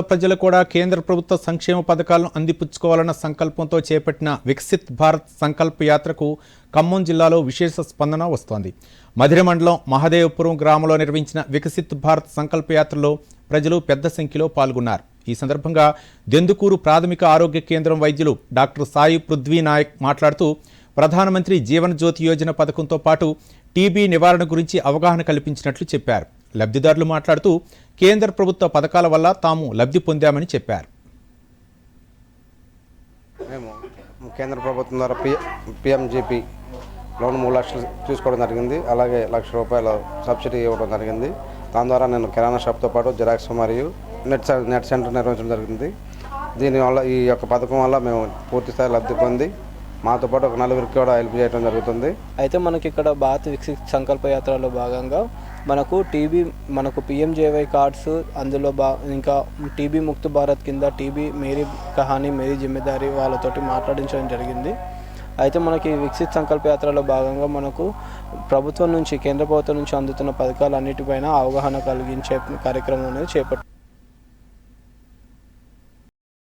ప్రజలు కూడా కేంద్ర ప్రభుత్వ సంక్షేమ పథకాలను అందిపుచ్చుకోవాలన్న సంకల్పంతో చేపట్టిన వికసిత్ భారత్ సంకల్ప యాత్రకు ఖమ్మం జిల్లాలో విశేష స్పందన వస్తోంది. మధిర మండలం మహదేవపురం గ్రామంలో నిర్వహించిన వికసిత్ భారత్ సంకల్ప యాత్రలో ప్రజలు పెద్ద సంఖ్యలో పాల్గొన్నారు. ఈ సందర్భంగా దెందుకూరు ప్రాథమిక ఆరోగ్య కేంద్రం వైద్యులు డాక్టర్ సాయి పృథ్వీ నాయక్ మాట్లాడుతూ ప్రధానమంత్రి జీవన్ జ్యోతి యోజన పథకంతో పాటు టీబీ నివారణ గురించి అవగాహన కల్పించినట్లు చెప్పారు. లబ్ధిదారులు మాట్లాడుతూ కేంద్ర ప్రభుత్వ పథకాల వల్ల తాము లబ్ధి పొందామని చెప్పారు. మేము కేంద్ర ప్రభుత్వం ద్వారా పి పిఎంజేపీ లోన్ మూడు లక్షలు తీసుకోవడం జరిగింది. అలాగే లక్ష రూపాయల సబ్సిడీ ఇవ్వడం జరిగింది. దాని ద్వారా నేను కిరాణా షాప్తో పాటు జిరాక్స్ మరియు నెట్ నెట్ సెంటర్ నిర్వహించడం జరిగింది. దీనివల్ల ఈ యొక్క పథకం వల్ల మేము పూర్తి స్థాయి లబ్ధి పొంది మాతో పాటు ఒక నలుగురికి కూడా హెల్ప్ చేయడం జరుగుతుంది. అయితే మనకి ఇక్కడ భారత్ వికసిత్ సంకల్ప యాత్రలో భాగంగా మనకు టీబీ మనకు పిఎంజేవై కార్డ్స్ అందులో బా ఇంకా టీబీ ముక్త భారత్ కింద టీబీ మేరీ కహానీ మేరీ జిమ్మేదారి వాళ్ళతోటి మాట్లాడించడం జరిగింది. అయితే మనకి వికసిత్ సంకల్ప యాత్రలో భాగంగా మనకు ప్రభుత్వం నుంచి కేంద్ర ప్రభుత్వం నుంచి అందుతున్న పథకాలన్నిటిపైన అవగాహన కలిగించే కార్యక్రమం అనేది చేపట్టారు